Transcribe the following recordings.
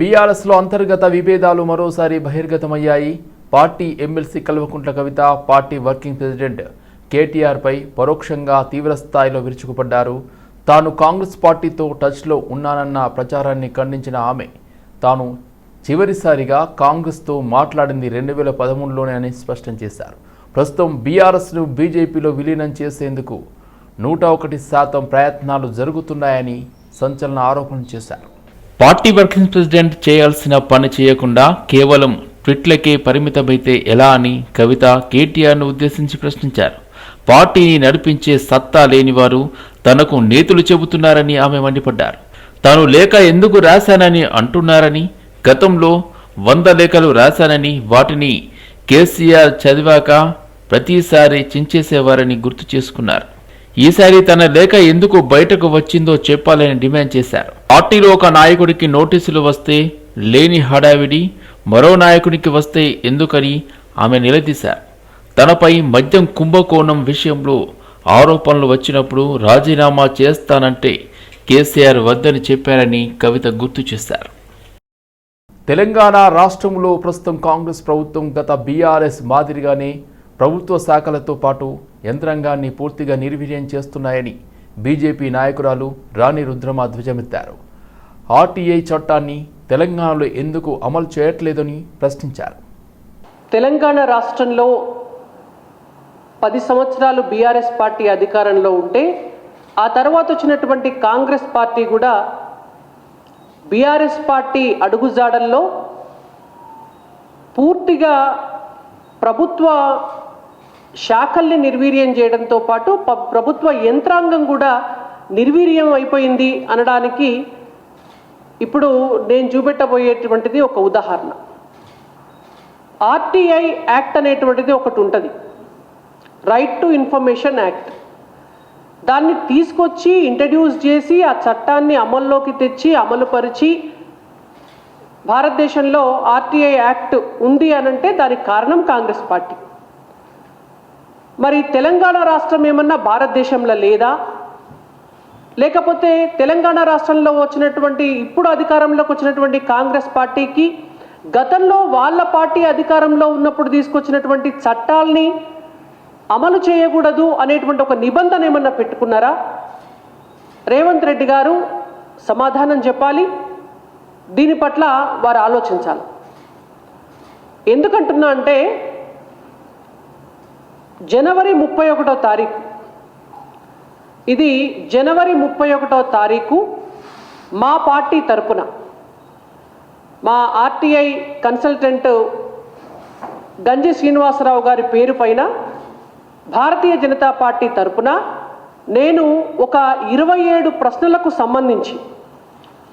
బీఆర్ఎస్లో అంతర్గత విభేదాలు మరోసారి బహిర్గతమయ్యాయి. Party MLC Kalvakuntla Kavitha party working president కేటీఆర్పై పరోక్షంగా తీవ్రస్థాయిలో విరుచుకుపడ్డారు. తాను కాంగ్రెస్ పార్టీతో టచ్లో ఉన్నానన్న ప్రచారాన్ని ఖండించిన ఆమె తాను చివరిసారిగా కాంగ్రెస్తో మాట్లాడింది రెండు వేల పదమూడులోనే అని స్పష్టం చేశారు. ప్రస్తుతం బీఆర్ఎస్ను బీజేపీలో విలీనం చేసేందుకు నూట ఒకటి శాతం ప్రయత్నాలు జరుగుతున్నాయని సంచలన ఆరోపణలు చేశారు. పార్టీ వర్కింగ్ ప్రెసిడెంట్ చేయాల్సిన పని చేయకుండా కేవలం ట్విట్లకే పరిమితమైతే ఎలా అని కవిత కేటీఆర్ను ఉద్దేశించి ప్రశ్నించారు. పార్టీని నడిపించే సత్తా లేనివారు తనకు నేతులు చెబుతున్నారని ఆమె మండిపడ్డారు. తాను లేఖ ఎందుకు రాశానని అంటున్నారని గతంలో వంద లేఖలు రాశానని వాటిని కేసీఆర్ చదివాక ప్రతిసారి చించేసేవారని గుర్తు చేసుకున్నారు. ఈసారి తన లేఖ ఎందుకు బయటకు వచ్చిందో చెప్పాలని డిమాండ్ చేశారు. పార్టీలో ఒక నాయకుడికి నోటీసులు వస్తే లేని హడావిడి మరో నాయకుడికి వస్తే ఎందుకని ఆమె నిలదీశారు తనపై మద్యం కుంభకోణం విషయంలో ఆరోపణలు వచ్చినప్పుడు రాజీనామా చేస్తానంటే కేసీఆర్ వద్దని చెప్పారని కవిత గుర్తు చేశారు. తెలంగాణ రాష్ట్రంలో ప్రస్తుతం కాంగ్రెస్ ప్రభుత్వం గత బీఆర్ఎస్ మాదిరిగానే ప్రభుత్వ శాఖలతో పాటు యంత్రాంగాన్ని పూర్తిగా నిర్వీర్యం చేస్తున్నాయని బీజేపీ నాయకురాలు రాణి రుద్రమ ధ్వజమెత్తారు. ఆర్టీఐ చట్టాన్ని తెలంగాణలో ఎందుకు అమలు చేయట్లేదని ప్రశ్నించారు. తెలంగాణ రాష్ట్రంలో పది సంవత్సరాలు బీఆర్ఎస్ పార్టీ అధికారంలో ఉంటే ఆ తర్వాత వచ్చినటువంటి కాంగ్రెస్ పార్టీ కూడా బీఆర్ఎస్ పార్టీ అడుగుజాడల్లో పూర్తిగా ప్రభుత్వ శాఖల్ని నిర్వీర్యం చేయడంతో పాటు ప్రభుత్వ యంత్రాంగం కూడా నిర్వీర్యం అయిపోయింది అనడానికి ఇప్పుడు నేను చూపెట్టబోయేటువంటిది ఒక ఉదాహరణ. ఆర్టీఐ యాక్ట్ అనేటువంటిది ఒకటి ఉంటుంది. Right to information act. దాన్ని తీసుకొచ్చి ఇంట్రడ్యూస్ చేసి ఆ చట్టాన్ని అమల్లోకి తెచ్చి అమలుపరిచి భారతదేశంలో ఆర్టీఐ యాక్ట్ ఉంది అనంటే దానికి కారణం కాంగ్రెస్ పార్టీ. మరి తెలంగాణ రాష్ట్రం ఏమన్నా భారతదేశంలో లేదా? లేకపోతే తెలంగాణ రాష్ట్రంలో వచ్చినటువంటి ఇప్పుడు అధికారంలోకి వచ్చినటువంటి కాంగ్రెస్ పార్టీకి గతంలో వాళ్ళ పార్టీ అధికారంలో ఉన్నప్పుడు తీసుకొచ్చినటువంటి చట్టాల్ని అమలు చేయకూడదు అనేటువంటి ఒక నిబంధన ఏమన్నా పెట్టుకున్నారా? రేవంత్ రెడ్డి గారు సమాధానం చెప్పాలి. దీని పట్ల వారు ఆలోచించాలి. ఎందుకంటున్నా అంటే జనవరి ముప్పై ఒకటో తారీఖు. ఇది జనవరి ముప్పై ఒకటో తారీఖు మా పార్టీ తరపున. మా ఆర్టీఐ కన్సల్టెంట్ గంజి శ్రీనివాసరావు గారి పేరు పైన భారతీయ జనతా పార్టీ తరపున నేను ఒక ఇరవై ఏడు ప్రశ్నలకు సంబంధించి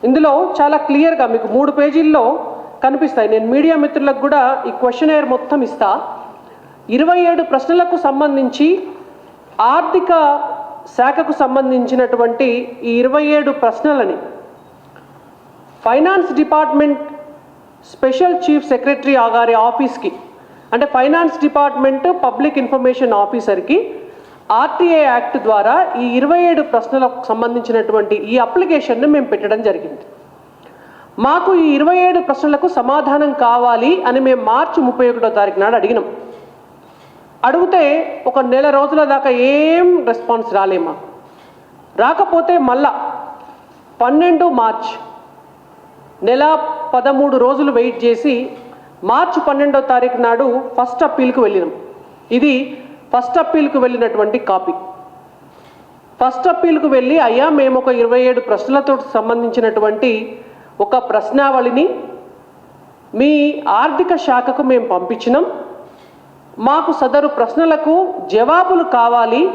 ఇందులో చాలా క్లియర్గా మీకు మూడు పేజీల్లో కనిపిస్తాయి. నేను మీడియా మిత్రులకు కూడా ఈ క్వశ్చన్ మొత్తం ఇస్తా. ఇరవై ఏడు ప్రశ్నలకు సంబంధించి ఆర్థిక శాఖకు సంబంధించినటువంటి ఈ ఇరవై ఏడు ప్రశ్నలని finance department special chief secretary గారి ఆఫీస్కి అంటే ఫైనాన్స్ డిపార్ట్మెంట్ పబ్లిక్ ఇన్ఫర్మేషన్ ఆఫీసర్కి ఆర్టీఐ యాక్ట్ ద్వారా ఈ ఇరవై ఏడు ప్రశ్నలకు సంబంధించినటువంటి ఈ అప్లికేషన్ను మేము పెట్టడం జరిగింది. మాకు ఈ ఇరవై ఏడు ప్రశ్నలకు సమాధానం కావాలి అని మేము మార్చి ముప్పై ఒకటో తారీఖు నాడు అడిగినాం. అడిగితే ఒక నెల రోజుల దాకా ఏం రెస్పాన్స్ రాలేమా? రాకపోతే మళ్ళా పన్నెండు మార్చ్ నెల పదమూడు రోజులు వెయిట్ చేసి మార్చి పన్నెండో తారీఖు నాడు ఫస్ట్ అప్పీల్కి వెళ్ళినాం. ఇది ఫస్ట్ అప్పీల్కి వెళ్ళినటువంటి కాపీ. ఫస్ట్ అప్పీల్కు వెళ్ళి అయ్యా మేము ఒక ఇరవై ఏడు ప్రశ్నలతో సంబంధించినటువంటి ఒక ప్రశ్నావళిని మీ ఆర్థిక శాఖకు మేము పంపించినాం. మాకు సదరు ప్రశ్నలకు జవాబులు కావాలి.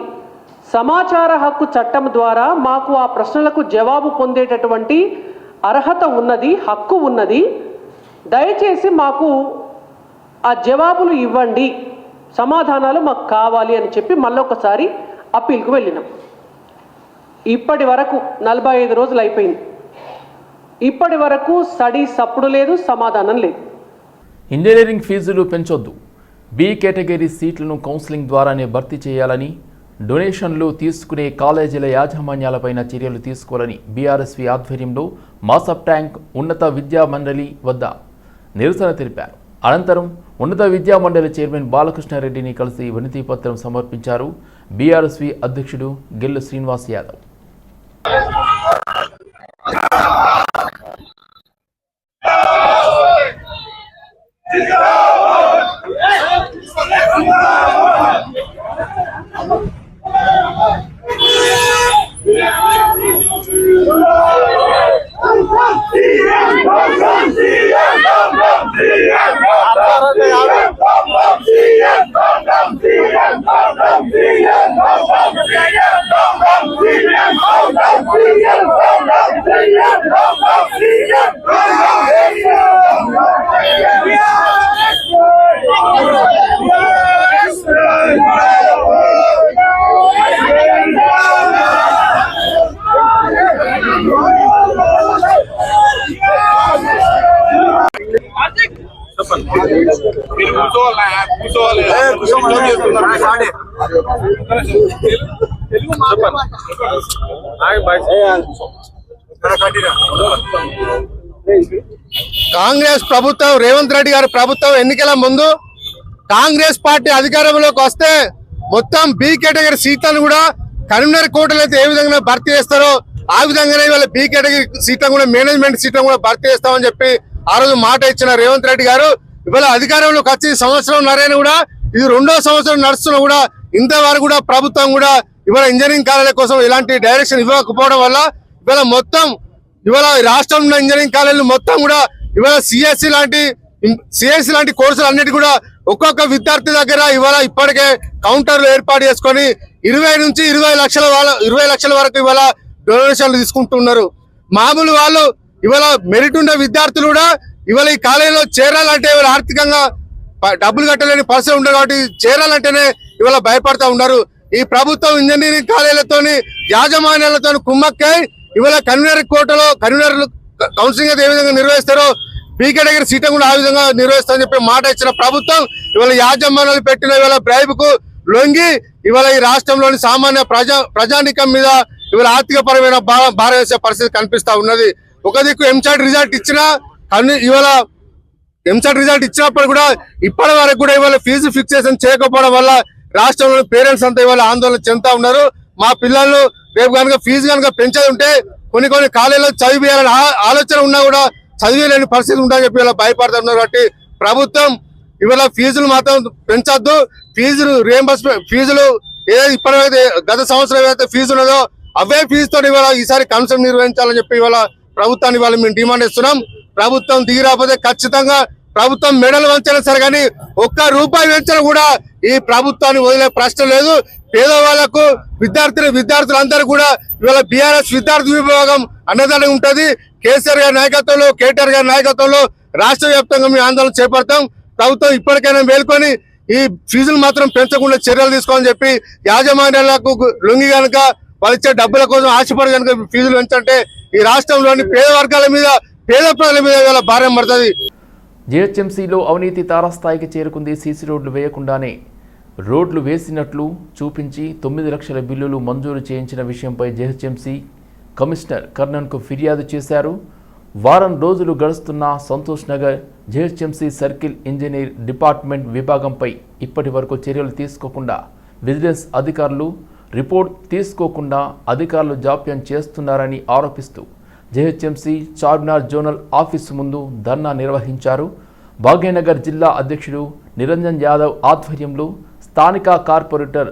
సమాచార హక్కు చట్టం ద్వారా మాకు ఆ ప్రశ్నలకు జవాబు పొందేటటువంటి అర్హత ఉన్నది హక్కు ఉన్నది. దయచేసి మాకు ఆ జవాబులు ఇవ్వండి. సమాధానాలు మాకు కావాలి అని చెప్పి మళ్ళొకసారి అప్పీల్కు వెళ్ళినాం. ఇప్పటి వరకు నలభై ఐదు రోజులు అయిపోయింది. ఇప్పటి వరకు స్టడీ సప్పుడు లేదు సమాధానం లేదు. ఇంజనీరింగ్ ఫీజులు పెంచొద్దు. బి కేటగిరీ సీట్లను కౌన్సిలింగ్ ద్వారానే భర్తీ చేయాలని డొనేషన్లు తీసుకునే కాలేజీల యాజమాన్యాలపైన చర్యలు తీసుకోవాలని బీఆర్ఎస్వి ఆధ్వర్యంలో మాసప్ ట్యాంక్ ఉన్నత విద్యా మండలి వద్ద నిరసన తెలిపారు. అనంతరం ఉన్నత విద్యా మండలి చైర్మన్ బాలకృష్ణారెడ్డిని కలిసి వినతి పత్రం సమర్పించారు బీఆర్ఎస్వి అధ్యక్షుడు Gellu Srinivas Yadav. Freedom! Freedom! Freedom! Freedom! Freedom! Congress ప్రభుత్వం రేవంత్ రెడ్డి గారి ప్రభుత్వం ఎన్నికల ముందు కాంగ్రెస్ పార్టీ అధికారంలోకి వస్తే మొత్తం బి కేటగిరీ సీట్లను కూడా కరీంనగర్ కోటలు అయితే ఏ విధంగా భర్తీ చేస్తారో ఆ విధంగానే ఇవాళ బి కేటగిరీ సీట్లను కూడా మేనేజ్మెంట్ సీట్లను కూడా భర్తీ చేస్తామని చెప్పి ఆ రోజు మాట ఇచ్చిన రేవంత్ రెడ్డి గారు ఇవాళ అధికారంలోకి వచ్చి సంవత్సరం నరైన కూడా ఇది రెండో సంవత్సరం నడుస్తున్నా కూడా ఇంతవరకు కూడా ప్రభుత్వం కూడా ఇవాళ ఇంజనీరింగ్ కాలేజీల కోసం ఇలాంటి డైరెక్షన్ ఇవ్వకపోవడం వల్ల ఇవాళ మొత్తం ఇవాళ రాష్ట్రంలో ఇంజనీరింగ్ కాలేజీలు మొత్తం కూడా ఇవాళ సిఎస్సి లాంటి సిఎస్సి లాంటి కోర్సులు అన్నిటి కూడా ఒక్కొక్క విద్యార్థి దగ్గర ఇవాళ ఇప్పటికే కౌంటర్లు ఏర్పాటు చేసుకొని ఇరవై నుంచి ఇరవై లక్షల వాళ్ళ ఇరవై లక్షల వరకు ఇవాళ డొనేషన్లు తీసుకుంటున్నారు. మామూలు వాళ్ళు ఇవాళ మెరిట్ ఉండే విద్యార్థులు కూడా ఇవాళ ఈ కాలేజీలో చేరాలంటే ఇవాళ ఆర్థికంగా డబ్బులు కట్టలేని పరిస్థితి ఉండదు కాబట్టి చేరాలంటేనే ఇవాళ భయపడతా ఉన్నారు. ఈ ప్రభుత్వం ఇంజనీరింగ్ కాలేజీలతో యాజమాన్యాలతో కుమ్మక్కై ఇవాళ కన్వీనర్ కోటలో కన్వీనర్ కౌన్సిలింగ్ ఏ విధంగా నిర్వహిస్తారో పీకే దగ్గర సీట్ కూడా ఆ విధంగా నిర్వహిస్తారని చెప్పి మాట ఇచ్చిన ప్రభుత్వం ఇవాళ యాజమాన్యాలు పెట్టిన ఇవాళ బ్రైబ్కు లొంగి ఇవాళ ఈ రాష్ట్రంలోని సామాన్య ప్రజా ప్రజానికం మీద ఇవాళ ఆర్థిక పరమైన భారం వేసే పరిస్థితి కనిపిస్తా ఉన్నది. ఒక దిక్కు ఎంచాట్ రిజల్ట్ ఇచ్చినా కానీ ఇవాళ ఎంసెట్ రిజల్ట్ ఇచ్చినప్పుడు కూడా ఇప్పటి వరకు కూడా ఇవాళ ఫీజు ఫిక్సేషన్ చేయకపోవడం వల్ల రాష్ట్రంలోని పేరెంట్స్ అంతా ఇవాళ ఆందోళన చెందుతా ఉన్నారు. మా పిల్లలు రేపు కనుక ఫీజు కనుక పెంచేది ఉంటే కొన్ని కొన్ని కాలేజీలో చదివేయాలని ఆలోచన ఉన్నా కూడా చదివేయలేని పరిస్థితి ఉందని చెప్పి ఇలా భయపడుతున్నారు కాబట్టి ప్రభుత్వం ఇవాళ ఫీజులు మాత్రం పెంచొద్దు. ఫీజులు రియంబర్స్మెంట్ ఫీజులు ఏదైతే ఇప్పటివైతే గత సంవత్సరం ఏదైతే ఫీజు ఉన్నదో అవే ఫీజుతో ఇవాళ ఈసారి కన్సర్న్ నిర్వహించాలని చెప్పి ఇవాళ ప్రభుత్వాన్ని వాళ్ళు మేము డిమాండ్ ఇస్తున్నాం ప్రభుత్వం దిగి రాకపోతే ఖచ్చితంగా ప్రభుత్వం మెడలు వంచైనా సరే కానీ ఒక్క రూపాయి వెంచడం కూడా ఈ ప్రభుత్వాన్ని వదిలే ప్రశ్న లేదు. పేదవాళ్ళకు విద్యార్థులు విద్యార్థులందరూ కూడా ఇవాళ బీఆర్ఎస్ విద్యార్థి విభాగం అన్నదానం ఉంటుంది. కేసీఆర్ గారి నాయకత్వంలో కేటీఆర్ గారి నాయకత్వంలో రాష్ట్ర వ్యాప్తంగా మేము ఆందోళన చేపడతాం. ప్రభుత్వం ఇప్పటికైనా మేల్కొని ఈ ఫీజులు మాత్రం పెంచకుండా చర్యలు తీసుకోవాలని చెప్పి యాజమాన్యాలకు లొంగి కనుక వాళ్ళు ఇచ్చే డబ్బుల కోసం ఆశపడి కనుక ఫీజులు పెంచంటే ఈ రాష్ట్రంలోని పేద వర్గాల మీద పేద ప్రజల మీద ఇవాళ భారం పడుతుంది. జిహెచ్ఎంసీలో అవినీతి తారాస్థాయికి చేరుకుంది సీసీ రోడ్లు వేయకుండానే. రోడ్లు వేసినట్లు చూపించి తొమ్మిది లక్షల బిల్లులు మంజూరు చేయించిన విషయంపై జిహెచ్ఎంసీ కమిషనర్ కర్ణన్కు ఫిర్యాదు చేశారు. వారం రోజులు గడుస్తున్న Santosh Nagar GHMC circle engineer department విభాగంపై ఇప్పటి వరకు చర్యలు తీసుకోకుండా విజిలెన్స్ అధికారులు రిపోర్ట్ తీసుకోకుండా అధికారులు జాప్యం చేస్తున్నారని ఆరోపిస్తూ జేహెచ్ఎంసీ చార్మినార్ జోనల్ ఆఫీసు ముందు ధర్నా నిర్వహించారు. భాగ్యనగర్ జిల్లా అధ్యక్షుడు నిరంజన్ యాదవ్ ఆధ్వర్యంలో స్థానిక కార్పొరేటర్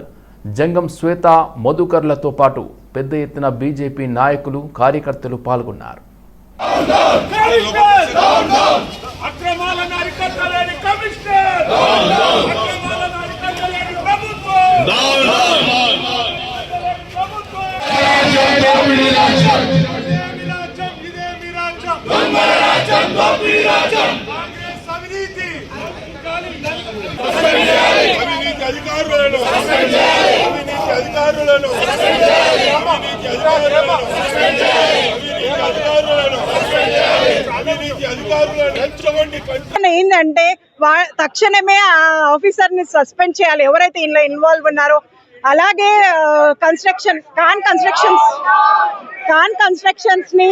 జంగం శ్వేత మధుకర్లతో పాటు పెద్ద ఎత్తున బీజేపీ నాయకులు కార్యకర్తలు పాల్గొన్నారు. అక్రమాలను ఏంటంటే వా తక్షణమే ఆ ఆఫీసర్ని సస్పెండ్ చేయాలి. ఎవరైతే ఇందులో ఇన్వాల్వ్ ఉన్నారో అలాగే కన్స్ట్రక్షన్ కాన్ కన్స్ట్రక్షన్స్ కాన్ కన్స్ట్రక్షన్స్ని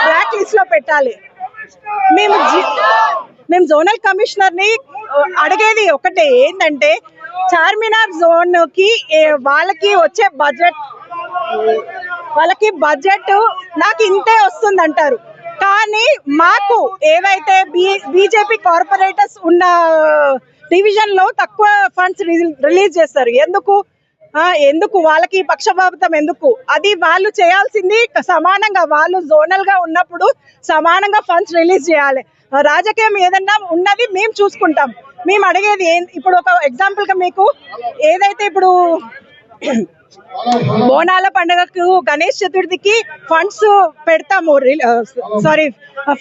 బ్లాక్ లిస్ట్లో పెట్టాలి. మేము జి- మేము జోనల్ కమిషనర్ని అడిగేది ఒకటే ఏంటంటే చార్మినార్ జోన్కి వాళ్ళకి వచ్చే బడ్జెట్ వాళ్ళకి బడ్జెట్ నాకు ఇంతే వస్తుంది అంటారు కానీ మాకు ఏవైతే బీ బీజేపీ కార్పొరేటర్స్ ఉన్న డివిజన్లో తక్కువ ఫండ్స్ రిలీజ్ చేస్తారు. ఎందుకు? ఎందుకు? వాళ్ళకి పక్షపాతం ఎందుకు? అది వాళ్ళు చేయాల్సింది సమానంగా వాళ్ళు జోనల్గా ఉన్నప్పుడు సమానంగా ఫండ్స్ రిలీజ్ చేయాలి. రాజకీయం ఏదన్నా ఉన్నది మేము చూసుకుంటాం. మేము అడిగేది ఏం- ఇప్పుడు ఒక ఎగ్జాంపుల్గా మీకు ఏదైతే ఇప్పుడు బోనాల పండుగకు గణేష్ చతుర్థికి ఫండ్స్ పెడతాము సారీ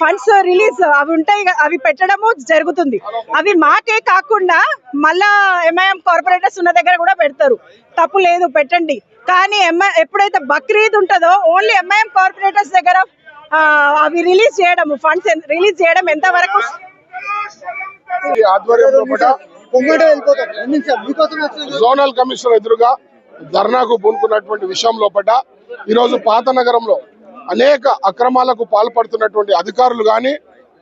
ఫండ్స్ రిలీజ్ అవి ఉంటాయి అవి పెట్టడము జరుగుతుంది. అవి మాకే కాకుండా మళ్ళా ఎంఐఎం కార్పొరేటర్స్ ఉన్న దగ్గర కూడా పెడతారు. తప్పు లేదు పెట్టండి. కానీ ఎంఐ ఎప్పుడైతే బక్రీద్ ఉంటుందో ఓన్లీ ఎంఐఎం కార్పొరేటర్స్ దగ్గర అవి రిలీజ్ చేయడము ఫండ్స్ రిలీజ్ చేయడం ఎంత వరకు ఈ ఆధ్వర్యంలో కూడా జోనల్ కమిషనర్ ఎదురుగా ధర్నాకు పూనుకున్నటువంటి విషయం లోపల ఈరోజు పాత నగరంలో అనేక అక్రమాలకు పాల్పడుతున్నటువంటి అధికారులు కానీ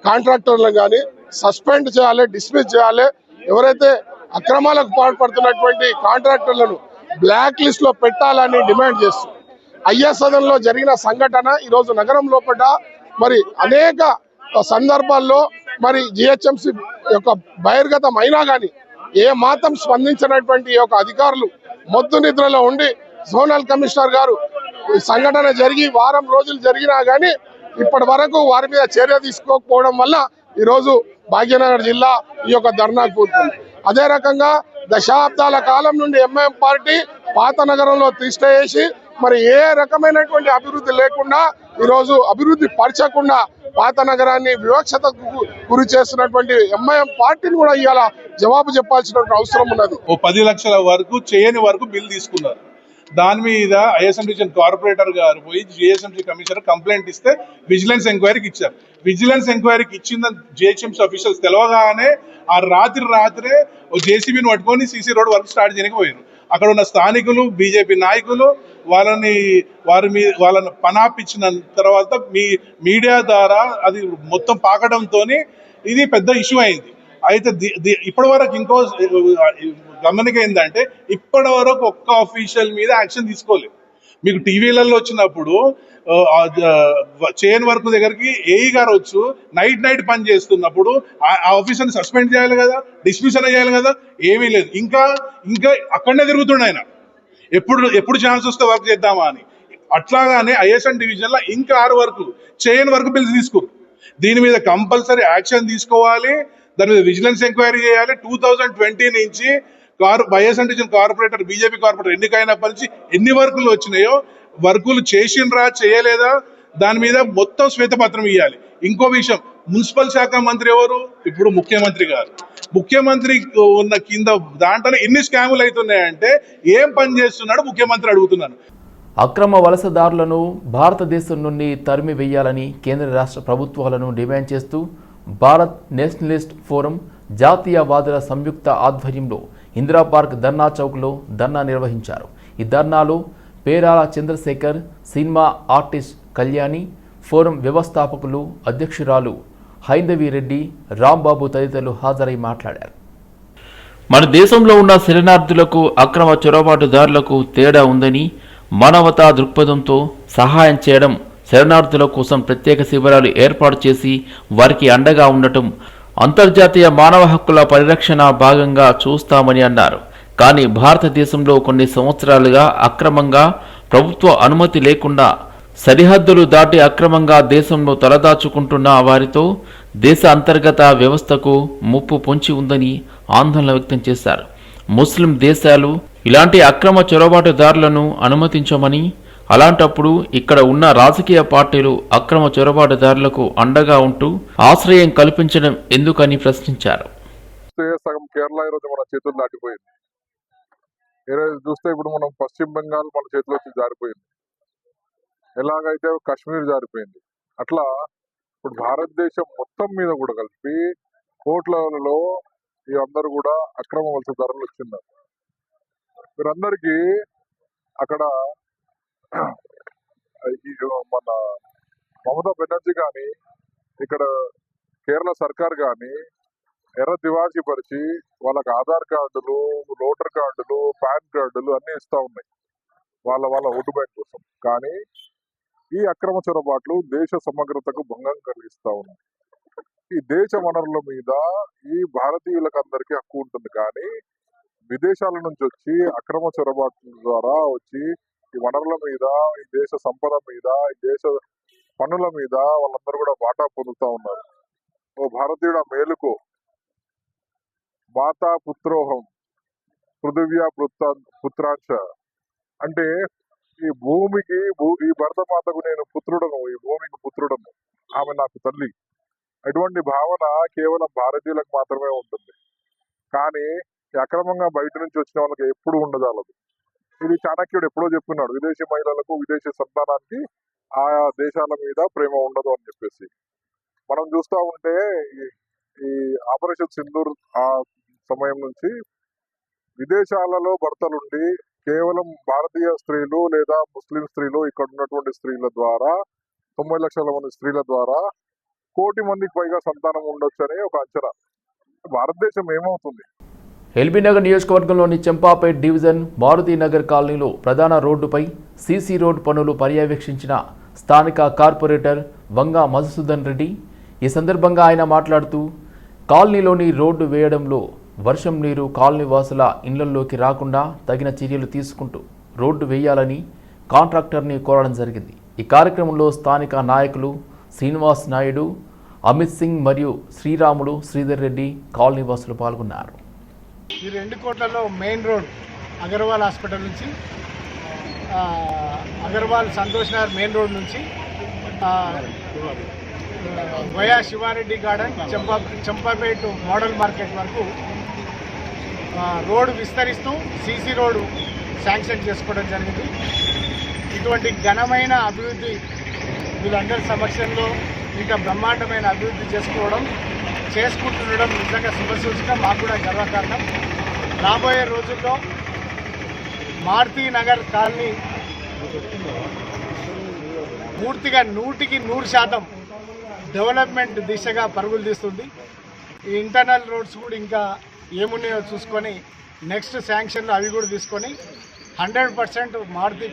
కాంట్రాక్టర్లు కానీ సస్పెండ్ చేయాలి డిస్మిస్ చేయాలి. ఎవరైతే అక్రమాలకు పాల్పడుతున్నటువంటి కాంట్రాక్టర్లను బ్లాక్ లిస్ట్లో పెట్టాలని డిమాండ్ చేస్తూ అయ్యా సదన్లో జరిగిన సంఘటన ఈరోజు నగరం లోపల మరి అనేక సందర్భాల్లో మరి జిహెచ్ఎంసి యొక్క బహిర్గతం అయినా కానీ ఏ మాత్రం స్పందించినటువంటి యొక్క అధికారులు మొద్దు నిద్రలో ఉండి జోనల్ కమిషనర్ గారు సంఘటన జరిగి వారం రోజులు జరిగినా కానీ ఇప్పటి వరకు వారి మీద చర్య తీసుకోకపోవడం వల్ల ఈరోజు భాగ్యనగర్ జిల్లా ఈ యొక్క ధర్నా కూర్చుంది అదే రకంగా దశాబ్దాల కాలం నుండి ఎంఐఎం పార్టీ పాత నగరంలో తిష్ట వేసి మరి ఏ రకమైనటువంటి అభివృద్ధి లేకుండా ఈరోజు అభివృద్ధి పరచకుండా పాత నగరాన్ని వివక్షతకు గురి చేస్తున్నటువంటి ఎంఐఎం పార్టీని కూడా ఇవాళ జవాబు చెప్పాల్సినటువంటి అవసరం ఉన్నది. ఓ పది లక్షల వరకు చేయని వరకు బిల్ తీసుకున్నారు. దాని మీద ఐఎస్ఎం కార్పొరేటర్ గారు పోయి జిఎస్ఎంసీ కమిషనర్ కంప్లైంట్ ఇస్తే విజిలెన్స్ ఎంక్వైరీకి ఇచ్చారు. విజిలెన్స్ ఎంక్వైరీకి ఇచ్చిందని జిహెచ్ఎంసీ ఆఫీషియల్స్ తెలవగానే ఆ రాత్రి రాత్రే ఓ జేసీబీని పట్టుకొని సీసీ రోడ్ వర్క్ స్టార్ట్ చేయకపోయారు అక్కడ ఉన్న స్థానికులు బీజేపీ నాయకులు వాళ్ళని వారి మీద వాళ్ళని పనాపించిన తర్వాత మీ మీడియా ద్వారా అది మొత్తం పాకడంతో ఇది పెద్ద ఇష్యూ అయింది. అయితే ది- ఇప్పటి వరకు ఇంకో గమనిక ఏంటంటే ఇప్పటి వరకు ఒక్క అఫీషియల్ మీద యాక్షన్ తీసుకోలేదు. మీకు టీవీలలో వచ్చినప్పుడు చేయని వర్క్ దగ్గరికి ఏఈ గారు వచ్చు నైట్ నైట్ పని చేస్తున్నప్పుడు ఆ- ఆ ఆఫీసర్ని సస్పెండ్ చేయాలి కదా డిస్మిషన్ చేయాలి కదా ఏమీ లేదు. ఇంకా ఇంకా అక్కడనే తిరుగుతుండే ఆయన. ఎప్పుడు ఎప్పుడు ఛాన్స్ వస్తే వర్క్ చేద్దామా అని. అట్లాగానే ఐఎస్ఎన్ డివిజన్లో ఇంకా ఆరు వరకు చేయని వరకు పిలిచి తీసుకురు. దీని మీద కంపల్సరీ యాక్షన్ తీసుకోవాలి. దాని మీద విజిలెన్స్ ఎంక్వైరీ చేయాలి. టూ థౌజండ్ ట్వంటీ నుంచి car YSR division corporator BJP corporator ఎన్నికైనప్పటి నుంచి ఎన్ని వర్కులు వచ్చినాయో వర్కులు చేసిండ్రా చేయలేదా దాని మీద మొత్తం శ్వేతపత్రం ఇవ్వాలి ఇంకో విషయం మున్సిపల్ శాఖ మంత్రి ఎవరు? ఇప్పుడు ముఖ్యమంత్రి గారు. ముఖ్యమంత్రి ఉన్న కింద దాంట్లో ఎన్ని స్కాములు అవుతున్నాయంటే ఏం పని చేస్తున్నాడు ముఖ్యమంత్రి అడుగుతున్నాను. అక్రమ వలసదారులను భారతదేశం నుండి తరిమి వేయాలని కేంద్ర రాష్ట్ర ప్రభుత్వాలను డిమాండ్ చేస్తూ భారత్ నేషనలిస్ట్ ఫోరం జాతీయవాదుల సంయుక్త ఆధ్వర్యంలో ఇందిరా పార్క్ ధర్నా చౌక్లో ధర్నా నిర్వహించారు. ఈ ధర్నాలో Perala Chandrashekar cinema artist Kalyani forum వ్యవస్థాపకులు అధ్యక్షురాలు హైందవి రెడ్డి రాంబాబు తదితరులు హాజరై మాట్లాడారు. మన దేశంలో ఉన్న శరణార్థులకు అక్రమ చొరబాటుదారులకు తేడా ఉందని మానవతా దృక్పథంతో సహాయం చేయడం శరణార్థుల కోసం ప్రత్యేక శిబిరాలు ఏర్పాటు చేసి వారికి అండగా ఉండటం అంతర్జాతీయ మానవ హక్కుల పరిరక్షణ భాగంగా చూస్తామని అన్నారు. కానీ భారతదేశంలో కొన్ని సంవత్సరాలుగా అక్రమంగా ప్రభుత్వ అనుమతి లేకుండా సరిహద్దులు దాటి అక్రమంగా దేశంలో తలదాచుకుంటున్న వారితో దేశ అంతర్గత వ్యవస్థకు ముప్పు పొంచి ఉందని ఆందోళన వ్యక్తం చేశారు. ముస్లిం దేశాలు ఇలాంటి అక్రమ చొరబాటుదారులను అనుమతించమని అలాంటప్పుడు ఇక్కడ ఉన్న రాజకీయ పార్టీలు అక్రమ చొరబాటుదారులకు అండగా ఉంటూ ఆశ్రయం కల్పించడం ఎందుకని ప్రశ్నించారు. సగం కేరళ ఈరోజు మన చేతులు దాటిపోయింది. ఈరోజు చూస్తే ఇప్పుడు మనం పశ్చిమ బెంగాల్ మన చేతిలోకి జారిపోయింది. ఎలాగైతే కాశ్మీర్ జారిపోయింది. అట్లా ఇప్పుడు భారతదేశం మొత్తం మీద కూడా కలిపి కోట్లలో ఈ అందరు కూడా అక్రమ వలసదారులు వచ్చిన్నారు మీరందరికీ అక్కడ మన మమతా బెనర్జీ కానీ ఇక్కడ కేరళ సర్కార్ కానీ ఎర్ర దివాజీ పరిచి వాళ్ళకి ఆధార్ కార్డులు ఓటర్ కార్డులు పాన్ కార్డులు అన్ని ఇస్తా ఉన్నాయి. వాళ్ళ వాళ్ళ ఓటు బ్యాంక్ కోసం. కానీ ఈ అక్రమ చొరబాట్లు దేశ సమగ్రతకు భంగం కలిగిస్తా ఉన్నాయి. ఈ దేశ వనరుల మీద ఈ భారతీయులకు అందరికీ హక్కు ఉంటుంది కానీ విదేశాల నుంచి వచ్చి అక్రమ చొరబాట్ల ద్వారా వచ్చి ఈ వనరుల మీద ఈ దేశ సంపద మీద ఈ దేశ పనుల మీద వాళ్ళందరూ కూడా వాటా పొందుతా ఉన్నారు. ఓ భారతీయుడ మేలుకో. మాతా పుత్రోహం. పృథివ్యా పుత్ర పుత్రాంశ. అంటే ఈ భూమికి ఈ భరతమాతకు నేను పుత్రుడను ఈ భూమికి పుత్రుడను. ఆమె నాకు తల్లి. అటువంటి భావన కేవలం భారతీయులకు మాత్రమే ఉంటుంది. కానీ అక్రమంగా బయట నుంచి వచ్చిన వాళ్ళకి ఎప్పుడు ఉండదాలదు ఇది చాణక్యుడు ఎప్పుడో చెప్పుకున్నాడు విదేశీ మహిళలకు విదేశీ సంతానానికి ఆయా దేశాల మీద ప్రేమ ఉండదు అని చెప్పేసి. మనం చూస్తూ ఉంటే ఈ- ఈ ఆపరేషన్ సింధూర్ ఆ సమయం నుంచి విదేశాలలో భర్తలుండి కేవలం భారతీయ స్త్రీలు లేదా ముస్లిం స్త్రీలు ఇక్కడ ఉన్నటువంటి స్త్రీల ద్వారా తొంభై లక్షల మంది స్త్రీల ద్వారా కోటి మందికి పైగా సంతానం ఉండొచ్చు అనే ఒక అంచనా. భారతదేశం ఏమవుతుంది? ఎల్బీనగర్ నియోజకవర్గంలోని చెంపాపేట్ డివిజన్ మారుతీనగర్ కాలనీలో ప్రధాన రోడ్డుపై సీసీ రోడ్డు పనులు పర్యవేక్షించిన స్థానిక కార్పొరేటర్ వంగా మధుసూదన్ రెడ్డి ఈ సందర్భంగా ఆయన మాట్లాడుతూ కాలనీలోని రోడ్డు వేయడంలో వర్షం నీరు కాలనీ వాసుల రాకుండా తగిన చర్యలు తీసుకుంటూ రోడ్డు వేయాలని కాంట్రాక్టర్ని కోరడం జరిగింది. ఈ కార్యక్రమంలో స్థానిక నాయకులు శ్రీనివాస్ నాయుడు అమిత్ సింగ్ మరియు శ్రీరాములు శ్రీధర్ రెడ్డి కాలనీ వాసులు పాల్గొన్నారు. ఈ రెండు కోట్లలో మెయిన్ రోడ్ అగర్వాల్ హాస్పిటల్ నుంచి అగర్వాల్ సంతోష్ నగర్ మెయిన్ రోడ్ నుంచి via Shivareddy garden Champa Champapet model market వరకు రోడ్డు విస్తరిస్తూ సీసీ రోడ్డు శాంక్షన్ చేసుకోవడం జరిగింది. ఇటువంటి ఘనమైన అభివృద్ధి వీళ్ళందరి సమక్షంలో ఇంకా బ్రహ్మాండమైన అభివృద్ధి చేసుకోవడం చేసుకుంటుండడం నిజంగా శుభసూచిక మాకు కూడా గర్వకారణం. రాబోయే రోజుల్లో మారుతి నగర్ కాలనీ పూర్తిగా నూటికి నూరు శాతం డెవలప్మెంట్ దిశగా పరుగులు తీస్తుంది. ఈ ఇంటర్నల్ రోడ్స్ కూడా ఇంకా ఏమున్నాయో చూసుకొని నెక్స్ట్ శాంక్షన్లు అవి కూడా తీసుకొని హండ్రెడ్ పర్సెంట్ మారుతి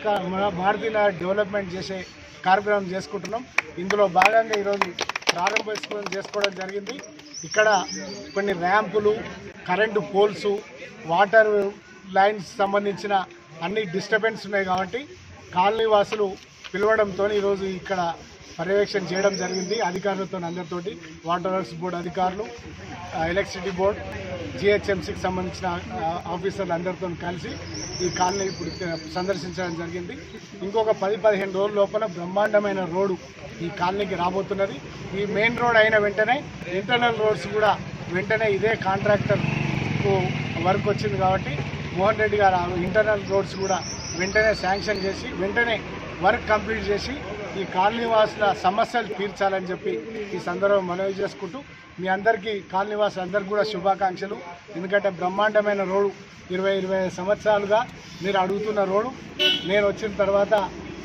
మారుతిలా నగర్ డెవలప్మెంట్ చేసే కార్యక్రమం చేసుకుంటున్నాం. ఇందులో భాగంగా ఈరోజు ప్రారంభోత్సవం చేసుకోవడం జరిగింది. ఇక్కడ కొన్ని ర్యాంపులు కరెంటు పోల్స్ వాటర్ లైన్స్ సంబంధించిన అన్ని డిస్టర్బెన్స్ ఉన్నాయి కాబట్టి కాలనీ వాసులు పిలవడంతో ఈరోజు ఇక్కడ పర్యవేక్షణ చేయడం జరిగింది. అధికారులతో అందరితోటి వాటర్ వర్క్స్ బోర్డు అధికారులు ఎలక్ట్రిసిటీ బోర్డ్ జిహెచ్ఎంసీకి సంబంధించిన ఆఫీసర్లు అందరితో కలిసి ఈ కాలనీ ఇప్పుడు సందర్శించడం జరిగింది. ఇంకొక పది పదిహేను రోజుల లోపల బ్రహ్మాండమైన రోడ్డు ఈ కాలనీకి రాబోతున్నది. ఈ మెయిన్ రోడ్ అయిన వెంటనే ఇంటర్నల్ రోడ్స్ కూడా వెంటనే ఇదే కాంట్రాక్టర్కు వర్క్ వచ్చింది కాబట్టి మోహన్ రెడ్డి గారు ఇంటర్నల్ రోడ్స్ కూడా వెంటనే శాంక్షన్ చేసి వెంటనే వర్క్ కంప్లీట్ చేసి ఈ కాలనీవాసుల సమస్యలు తీర్చాలని చెప్పి ఈ సందర్భం మనవి చేసుకుంటూ మీ అందరికీ కాలనీవాసులు అందరికీ కూడా శుభాకాంక్షలు. ఎందుకంటే బ్రహ్మాండమైన రోడ్డు ఇరవై ఇరవై సంవత్సరాలుగా మీరు అడుగుతున్న రోడ్డు నేను వచ్చిన తర్వాత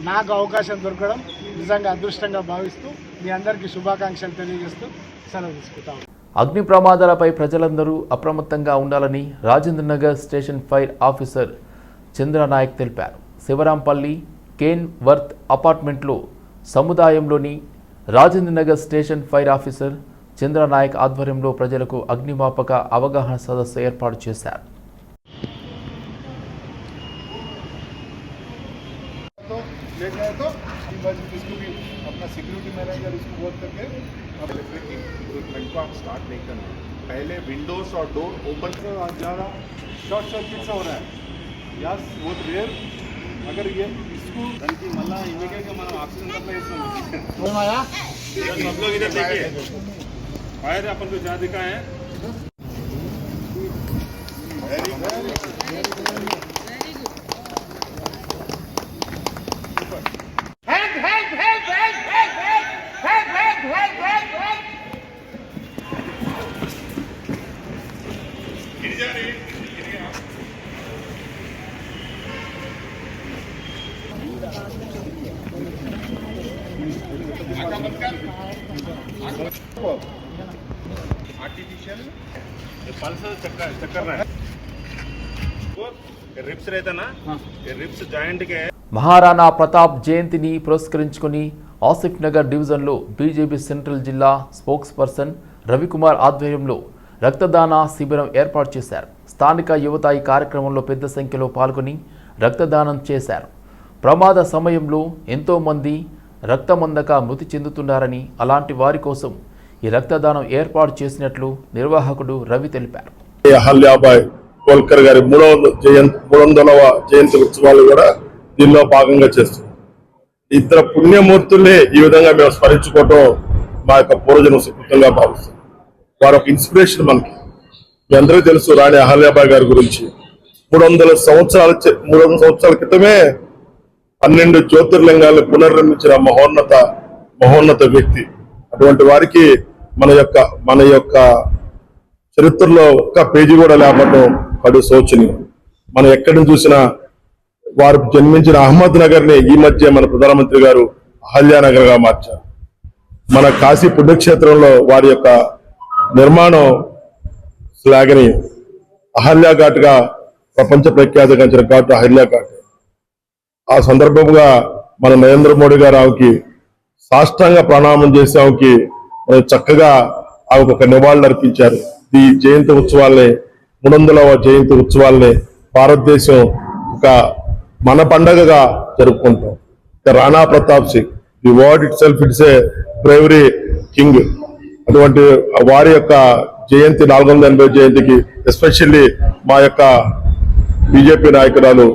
నాకు అవకాశం దొరకడం నిజంగా అదృష్టంగా భావిస్తూ మీ అందరికీ శుభాకాంక్షలు తెలియజేస్తూ సెలవు తీసుకుంటాను అగ్ని ప్రమాదాలపై ప్రజలందరూ అప్రమత్తంగా ఉండాలని Rajendra Nagar station fire officer Chandranayak తెలిపారు. శివరాంపల్లి కేన్ వర్త్ అపార్ట్మెంట్లో సముదాయంలోని Rajendra Nagar station fire officer Chandranayak ఆధ్వర్యంలో ప్రజలకు అగ్నిమాపక అవగాహన సదస్సు ఏర్పాటు చేశారు तो ले जाए तो हम बस इसको भी अपना सिक्योरिटी मैनेजर इसको बोल करके अब इलेक्ट्रिक इक्विपमेंट को हम स्टार्ट नहीं करना पहले विंडोज और डोर ओपन से ज़्यादा शॉर्ट सर्किट से हो रहा है या वो रेयर अगर ये వరకు దానికి మళ్ళీ ఇమీడియట్గా మనం ఆక్సిజన్ సప్లై ఇస్తున్నాం सब लोग इधर देखिए फायर अपन को जहाँ दिखा है Get it down here. Maharana Pratap జయంతిని పురస్కరించుకుని ఆసిఫ్ నగర్ డివిజన్లో బీజేపీ సెంట్రల్ జిల్లా స్పోక్స్ పర్సన్ రవికుమార్ ఆధ్వర్యంలో రక్తదాన శిబిరం ఏర్పాటు చేశారు. స్థానిక యువత ఈ కార్యక్రమంలో పెద్ద సంఖ్యలో పాల్గొని రక్తదానం చేశారు. ప్రమాద సమయంలో ఎంతోమంది రక్తమందక మృతి చెందుతున్నారని అలాంటి వారి కోసం ఈ రక్తదానం ఏర్పాటు చేసినట్లు నిర్వాహకుడు రవి తెలిపారు. అహల్యాబాయ్ హోల్కర్ గారి మూడవ జయంతి మూడు వందలవ జయంతి ఉత్సవాలు కూడా దీనిలో భాగంగా చేస్తున్నాం ఇద్దరు పుణ్యమూర్తుల్ని ఈ విధంగా మేము స్మరించుకోవటం మా యొక్క పూర్వజన సుకృతంగా భావిస్తాం వారు ఒక ఇన్స్పిరేషన్ మనకి. మీ అందరికీ తెలుసు రాణి అహల్యాబాయ్ గారి గురించి. మూడు వందల సంవత్సరాల మూడు వందల సంవత్సరాల క్రితమే పన్నెండు జ్యోతిర్లింగాలను పునర్నిర్మించిన మహోన్నత మహోన్నత వ్యక్తి. అటువంటి వారికి మన యొక్క మన యొక్క చరిత్రలో ఒక్క పేజీ కూడా లేకపోవడం కడు శోచనీయం. మనం ఎక్కడిని చూసినా వారు జన్మించిన అహ్మద్ నగర్ని ఈ మధ్య మన ప్రధానమంత్రి గారు అహల్యానగర్గా మార్చారు. మన కాశీ పుణ్యక్షేత్రంలో వారి యొక్క నిర్మాణం శ్లాఘనీయం. అహల్యా ఘాట్గా ప్రపంచ ప్రఖ్యాతిగాంచిన ఘాట్ అహల్యా ఘాట్. ఆ సందర్భంగా మన నరేంద్ర మోడీ గారు ఆమెకి సాష్టాంగ ప్రణామం చేసి ఆమెకి చక్కగా ఆమెకు ఒక నివాళులు అర్పించారు ఈ జయంతి ఉత్సవాల్ని మూడు వందలవ జయంతి ఉత్సవాల్ని భారతదేశం ఒక మన పండగగా జరుపుకుంటాం. Rana Pratap Singh. The word itself it's a bravery king అటువంటి వారి యొక్క జయంతి నాలుగు వందల ఎనభై జయంతికి ఎస్పెషల్లీ మా యొక్క బీజేపీ నాయకురాలు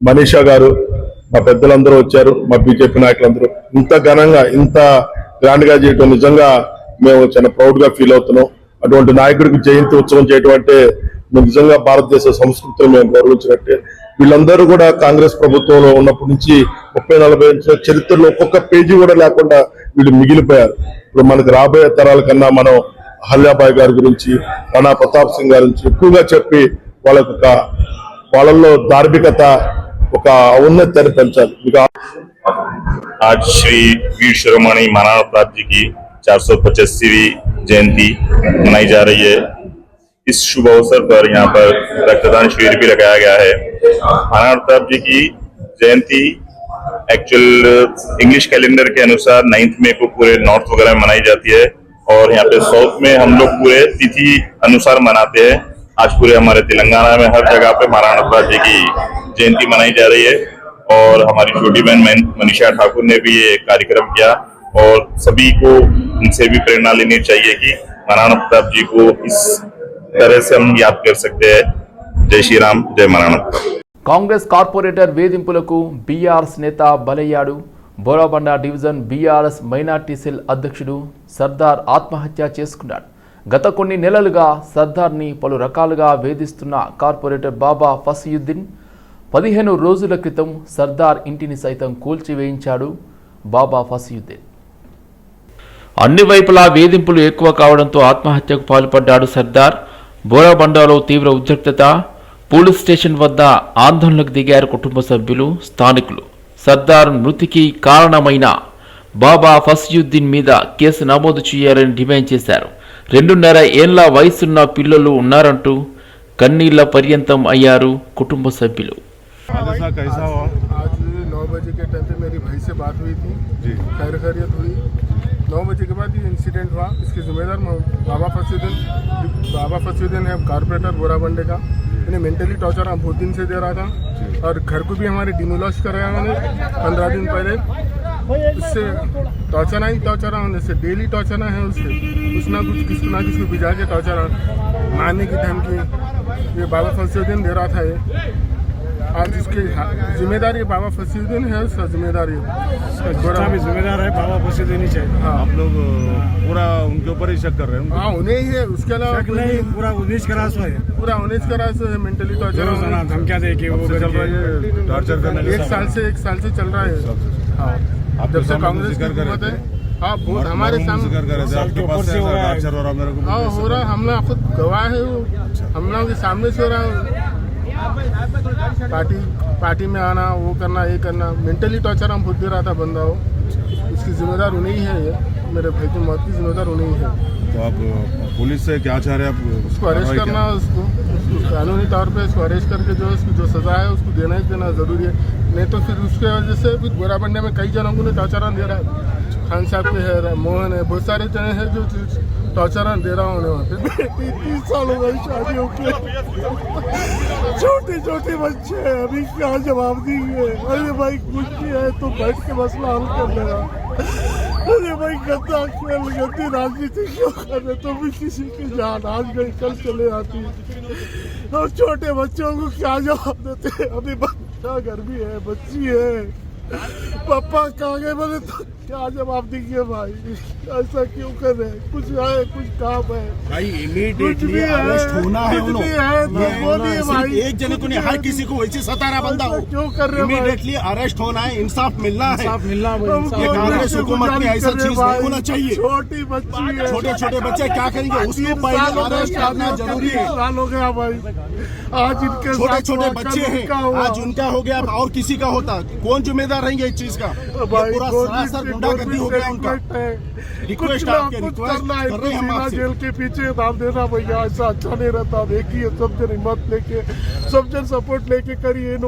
మనీషా గారు మా పెద్దలందరూ వచ్చారు మా బీజేపీ నాయకులందరూ. ఇంత ఘనంగా ఇంత గ్రాండ్గా చేయటం నిజంగా మేము చాలా ప్రౌడ్గా ఫీల్ అవుతున్నాం. అటువంటి నాయకుడికి జయంతి ఉత్సవం చేయటం అంటే మేము నిజంగా భారతదేశ సంస్కృతిని మేము గౌరవించినట్టే వీళ్ళందరూ కూడా కాంగ్రెస్ ప్రభుత్వంలో ఉన్నప్పటి నుంచి ముప్పై నలభై ఏళ్ళ చరిత్రలో ఒక్కొక్క పేజీ కూడా లేకుండా వీళ్ళు మిగిలిపోయారు ఇప్పుడు మనకి రాబోయే తరాల కన్నా మనం అహల్యాబాయ్ గారి గురించి రాణా ప్రతాప్ సింగ్ గారి గురించి ఎక్కువగా చెప్పి వాళ్ళకు ఒక వాళ్ళల్లో ధార్మికత ఒక ఔన్నత్యాన్ని పెంచాలి మీకు आज श्री वीर शिरोमणि महाराणा प्रताप जी की 425वीं जयंती मनाई जा रही है। इस शुभ अवसर पर यहाँ पर रक्तदान शिविर भी लगाया गया है। महाराणा प्रताप जी की जयंती एक्चुअल इंग्लिश कैलेंडर के अनुसार नाइन्थ में को पूरे नॉर्थ वगैरह में मनाई जाती है और यहाँ पे साउथ में हम लोग पूरे तिथि अनुसार मनाते हैं। आज पूरे हमारे तेलंगाना में हर जगह पे महाराणा प्रताप जी की जयंती मनाई जा रही है और हमारी छोटी बहन मन- मनीषा ठाकुर ने भी ये कार्यक्रम किया और सभी को उनसे भी प्रेरणा लेनी चाहिए कि महाराणा प्रताप जी को इस तरह से हम याद कर सकते हैं जय श्री राम जय महाराणा प्रताप కాంగ్రెస్ కార్పొరేటర్ వేధింపులకు బీఆర్ఎస్ నేత బలయ్యాడు Borabanda division BRS minority cell అధ్యక్షుడు సర్దార్ ఆత్మహత్య చేసుకున్నాడు గత కొన్ని నెలలుగా సర్దార్ని పలు రకాలుగా వేధిస్తున్న కార్పొరేటర్ బాబా ఫసయుద్దీన్ పదిహేను రోజుల క్రితం సర్దార్ ఇంటిని సైతం కూల్చివేయించాడు బాబా ఫసయుద్దీన్ అన్ని వైపులా వేధింపులు ఎక్కువ కావడంతో ఆత్మహత్యకు పాల్పడ్డాడు సర్దార్ బోరాబండాలో తీవ్ర ఉద్రిక్తత పోలీస్ స్టేషన్ వద్ద ఆందోళనకు దిగారు కుటుంబ సభ్యులు స్థానికులు సర్దార్ మృతికి కారణమైన బాబా ఫస్యుద్దీన్ మీద కేసు నమోదు చేయాలని డిమాండ్ చేశారు రెండున్నర ఏళ్ల వయసున్న పిల్లలు ఉన్నారంటూ కన్నీళ్ల పర్యంతం అయ్యారు కుటుంబ సభ్యులు हादसा कैसा हुआ आज नौ बजे के टाइम पे मेरी भाई से बात हुई थी खैर खैरियत हुई नौ बजे के बाद ये इंसिडेंट हुआ इसके जिम्मेदार बाबा फसीउद्दीन बाबा फसीउद्दीन है कॉर्पोरेटर बोराबंडे का। मैंने मेंटली टॉर्चर हम बहुत दिन से दे रहा था। और घर को भी हमारे डिमोलॉश कराया मैंने पंद्रह दिन पहले। उससे टॉर्चर ही टॉर्चर आने से डेली टॉर्चर है उससे। कुछ ना कुछ, किसको ना किसको भिजा के टॉर्चर मारने की धमकी। ये बाबा फसीउद्दीन दे रहा था ये। आज इसकी ज़िम्मेदारी बाबा फसीउद्दीन है उसका ज़िम्मेदारी जितना भी जिम्मेदार है बाबा फंसे देनी चाहिए। हाँ। आप लोग पूरा उनके ऊपर ही शक कर रहे हैं। हाँ उन्हें ही है उसके अलावा नहीं। पूरा उन्नीस का रास्ता है। पूरा उन्नीस का रास्ता है मेंटली तो टॉर्चर धमकिया दे के वो चल रहा है टॉर्चर करने एक साल से एक साल से चल रहा है। हाँ। आप जब से कांग्रेस की कर हुकूमत रहे है। थे। हाँ बहुत हमारे सामने ज़िक्र कर रहे थे आपके पास से हो रहा मेरे को हाँ हो रहा हम लोग खुद गवाह है वो। हम लोग के सामने से हो रहा है। पार्टी पार्टी में आना वो करना ये करना। मेंटली टॉर्चर हम खुद दे रहा था बंदा वो उसकी जिम्मेदार उन्हें ही है ये। मेरे भाई की मौत की जिम्मेदार उन्हें ही है। तो आप पुलिस से क्या चाह रहे हैं आप? उसको अरेस्ट करना? उसको। कानूनी तौर पे उसको अरेस्ट करके जो उसकी जो सजा है उसको देना ही देना ज़रूरी है। नहीं तो फिर उसके वजह से फिर गोराबंडे में कई जनों को टॉर्चरान दे रहा है। खान साहब के है मोहन है बहुत सारे जने हैं जो टॉर्चरान दे रहा हूँ वहाँ पे तीस साल हो गए शादी होके छोटे छोटे बच्चे हैं अभी क्या जवाब देंगे अरे भाई कुछ भी है तो बैठ के मसला हल कर लेगा अरे भाई गंदा खेल गंदी राजनीति क्यों कर रहे तो भी किसी की जान आज गई कल चले आती और छोटे बच्चों को क्या जवाब देते अभी बच्चा भी है बच्ची है पापा कहाँ गए बोले तो क्या जवाब देंगे भाई ऐसा क्यों कर रहे कुछ है कुछ काम है। भाई इमीडिएटली अरेस्ट होना है उन है सिर्फ़ भाई। एक जने को नहीं हर किसी को वैसे सतारा बंदा हो। क्यों कर रहे हो इमीडिएटली अरेस्ट होना है इंसाफ मिलना है। हमको ये कांग्रेस हुकूमत में ऐसा चीज़ नहीं होना चाहिए। छोटी बच्ची है। छोटे छोटे बच्चे क्या करेंगे? उसको पहले अरेस्ट करना ज़रूरी है। साल हो गया भाई। आज इनके छोटे छोटे बच्चे हैं। आज उनका हो गया और किसी का होता। कौन जिम्मेदार रहेंगे इस चीज़ का? पूरा सरासर गुंडागर्दी हो गया उनका। रिक्वेस्ट आपके रिक्वेस्ट कर रहे हैं हम आपसे। जेल के पीछे दाम देना भैया ऐसा अच्छा नहीं रहता। देखिए सब जन हिम्मत लेके सब जन सपोर्ट लेके करिए।